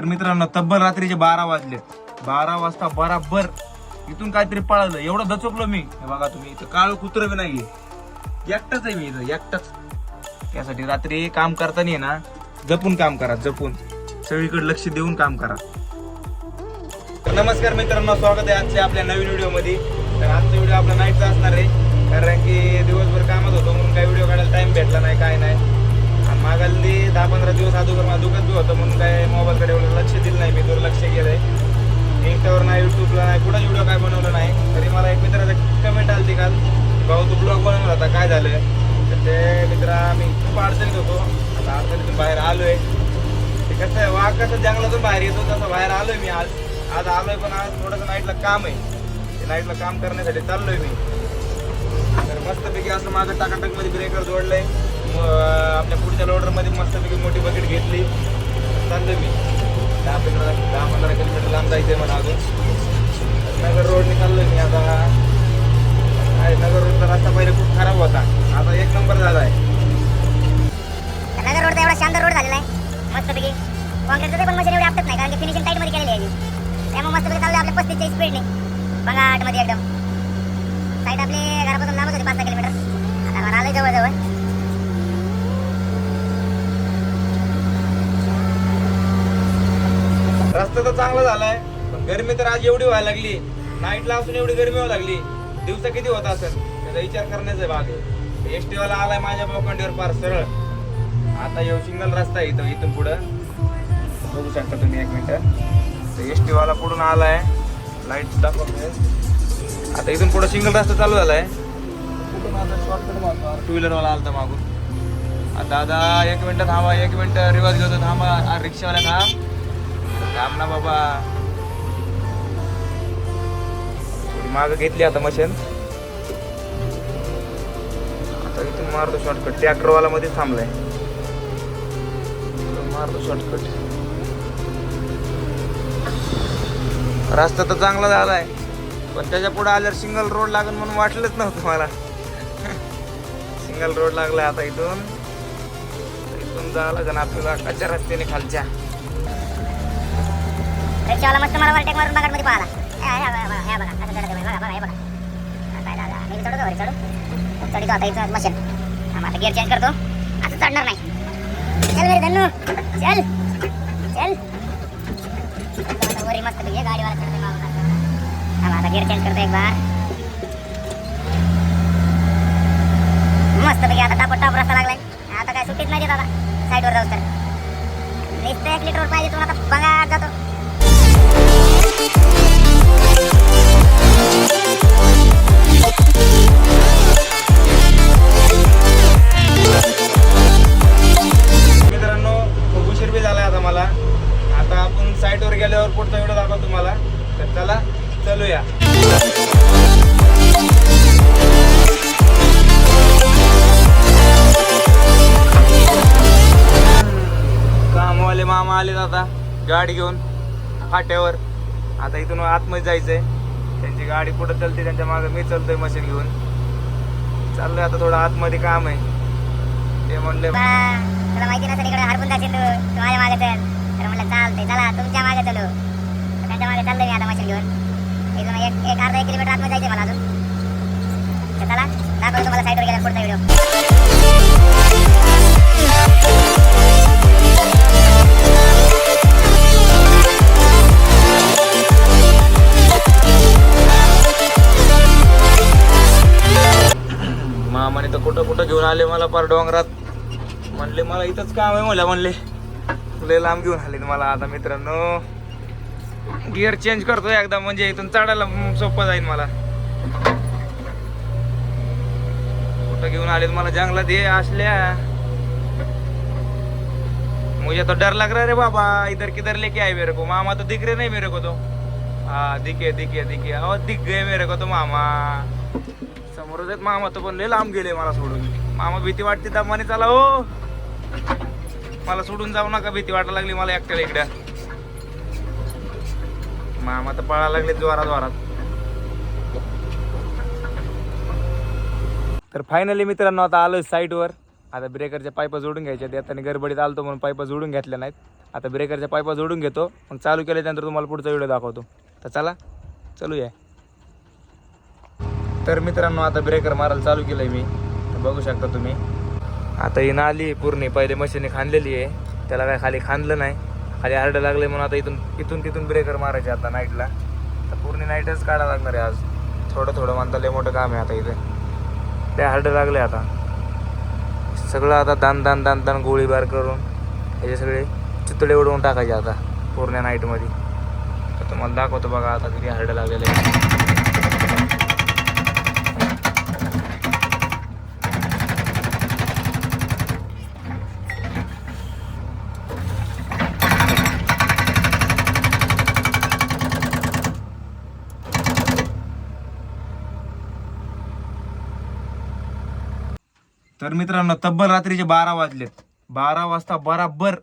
तर मित्रांनो तब्बल रात्रीचे बारा वाजले. बारा वाजता बराबर इथून काहीतरी पळालं. एवढं दचकलो मी. हे बघा तुम्ही इथं काळ कुत्र बी नाही एकटाच आहे मी इथं एकटाच. त्यासाठी रात्री काम करताना ना जपून काम करा जपून. सगळीकडे लक्ष देऊन काम करा. तर नमस्कार मित्रांनो स्वागत आहे आजच्या आपल्या नवीन व्हिडिओमध्ये. तर आजचा व्हिडिओ आपला नाईटचा असणार आहे कारण की दिवसभर कामच होतो म्हणून काही व्हिडिओ काढायला टाइम भेटला नाही काय नाही. पंधरा दिवस अगोदर माझं दुकान बी होतं म्हणून काय मोबाईलकडे एवढं लक्ष दिलं नाही मी दुर्लक्ष केलंय. इंस्टावर नाही युट्यूबला नाही कुठं व्हिडिओ काय बनवलं नाही. तरी मला एक मित्राचं कमेंट आली काल भाऊ तू ब्लॉग बनवला होता काय झालं? तर ते मित्रा मी खूप अडचणीत होतो. आता अडचणीतून बाहेर आलोय. ते कसं आहे वाघ कसं जंगलातून बाहेर येतो तसं बाहेर आलोय मी आज. आज आलोय पण आज थोडंसं नाईटला काम आहे. ते नाईटला काम करण्यासाठी चाललोय मी. तर मस्तपैकी असं माझं टाकाटकमध्ये ब्रेकर जोडलंय. आहे आपल्या पुढच्या लोडरमध्ये मस्त मस्तपैकी मोठी बकेट घेतली. चाललोय मी. दहा पंधरा दहा पंधरा किलोमीटर लांब आहे मला अजून. नगर रोडने चाललो मी आता. काय नगर रोडचा रस्ता पहिले खूप खराब होता. आता एक नंबर झाला आहे नगर रोडचा एवढा शानदार रोड झालेला आहे. मस्तपैकी. कॉन्क्रीटचं पण मशीन एवढी आपटत नाही कारण की फिनिशिंग टाईटमध्ये केलेली आहे ती. त्यामुळे मस्तपैकी चालू आपल्या पस्तीसच्या स्पीडने बघा मध्ये एकदम. साईड आपले घरापासून लांबच होते पाच सहा किलोमीटर आता मला आलं जवळ जवळ रस्ता तर चांगला झालाय पण गरमी तर आज एवढी व्हायला लागली. नाईटला असून एवढी गरमी व्हायला लागली. दिवसा किती होत असेल? त्याचा विचार करण्याचा भाग आहे एस वाला आलाय माझ्या बोकांडीवर फार सरळ. आता येऊ सिंगल रस्ता आहे इथं इथून पुढं. बघू शकता तुम्ही एक मिनिट. एस वाला पुढून आलाय. लाइट दाखवतोय. आता इथून पुढं सिंगल रस्ता चालू झालाय. कुठून आता शॉर्टकट टू व्हीलर वाला आलता मागून. दादा एक मिनटं थांबा एक मिनटं रिवाज घेतो थांबा. रिक्षावाला थांब. काम ना बाबा. माग घेतली आता मशीन. आता इथून मारतो शॉर्टकट ट्रॅक्टरवाला मध्ये थांबलाय मारतो शॉर्टकट रस्ता तर चांगला झालाय पण त्याच्या पुढे आल्यावर सिंगल रोड लागेल म्हणून वाटलंच नव्हतं मला. सिंगल रोड लागलाय आता इथून. इथून जावं लागेल आपल्याला कच्च्या रस्त्याने खालच्या. रिक्षावाला मस्त मला वरटेक मारून बघा मध्ये ह्या बघा कसं चढत बघा बघा हे बघा. काय दादा मी चढतो वरी चढू? चढतो आता इथं मशीन. हा आता गिअर चेंज करतो. आता चढणार नाही. चल मेरे धन्नू. चल. चल. वरी मस्त पैकी गाडीवाला चढते मागून हा आता गिअर चेंज करतो एक बार मस्त पैकी आता टाप टाप रस्ता लागलाय. आता काय सुट्टीच नाही दादा आता. साईडवर जाऊ तर. नुसतं एक लिटरवर पाहिजे तुम्हाला आता बघा जातो. गेल्यावर पुढचा व्हिडिओ दाखवतो तुम्हाला. तर चला चलूया. कामवाले मामा आले आता गाडी घेऊन फाट्यावर. आता इथून आतमध्ये जायचंय. त्यांची गाडी पुढे चलते त्यांच्या मागे मी चलतोय मशीन घेऊन. चाललोय आता थोडं आतमध्ये काम आहे. ते म्हणले माहिती नसेल इकडे हरपून जाशील तू माझ्या मागे तर म्हणलं चालतंय चला तुमच्या मागे चलो. त्यांच्या मागे चाललोय मी आता मशीन घेऊन. एक एक अर्धा एक किलोमीटर आतमध्ये जायचं मला अजून. तर चला दाखवतो तुम्हाला साईडवर गेला पुढचा व्हिडिओ मामाने तर कुठं कुठं घेऊन आले मला पार डोंगरात. म्हणले मला इथंच काम आहे मला म्हणले. लय लांब घेऊन आले मला आता मित्रांनो. गिअर चेंज करतो एकदा म्हणजे इथून चढायला सोपं जाईल मला. कुठं घेऊन आले मला जंगलात? हे असल्या. मुझे तो डर लग रहा रे बाबा. इधर किधर लेके आए मेरे को. मामा तो दिख रहे नहीं मेरे को तो. हाँ दिखे दिखे दिखे. और दिख गए मेरे को तो मामा. समोरच आहेत मामा तो पण लय लांब गेले मला सोडून. मामा भीती वाटते दमाने चला हो. मला सोडून जाऊ नका भीती वाटायला लागली मला एकट्याला इकड्या मामा तर पळायला लागले जोरात जोरात. तर फायनली मित्रांनो आता आलो साईटवर आता ब्रेकरच्या पायपा जोडून घ्यायच्या येताना गडबडीत आलतो म्हणून पायपा जोडून घेतल्या नाहीत. आता ब्रेकरच्या पायपा जोडून घेतो. मग चालू केल्यानंतर तुम्हाला पुढचा व्हिडिओ दाखवतो. तर चला चालू या तर मित्रांनो आता ब्रेकर मारायला चालू केलं मी. तर बघू शकता तुम्ही. आता ही नाली पूर्ण पहिले मशीने खांदलेली आहे. त्याला काय खाली खांदलं नाही. खाली हार्ड लागले म्हणून आता इथून इथून तिथून ब्रेकर मारायचे आता नाईटला तर पूर्ण नाईटच काढा लागणार आहे आज. थोडं थोडं म्हणता लय मोठं काम आहे आता इथे. ते हार्ड लागले आता. सगळं आता दान दान दान दान गोळीबार करून ह्याचे सगळे चितडे उडवून टाकायचे आता पूर्ण नाईटमध्ये तर तुम्हाला दाखवतो बघा आता किती हार्ड लागलेले आहे. तर मित्रांनो तब्बल रात्रीचे बारा वाजलेत. बारा वाजता बराबर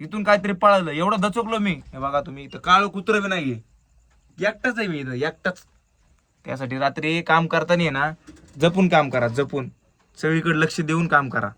इथून काहीतरी पळालं. एवढं दचकलो मी. हे बघा तुम्ही इथं काळं कुत्र बी नाही एकटाच आहे मी इथं एकटाच. त्यासाठी रात्री काम करताना ना जपून काम करा जपून. सगळीकडे लक्ष देऊन काम करा.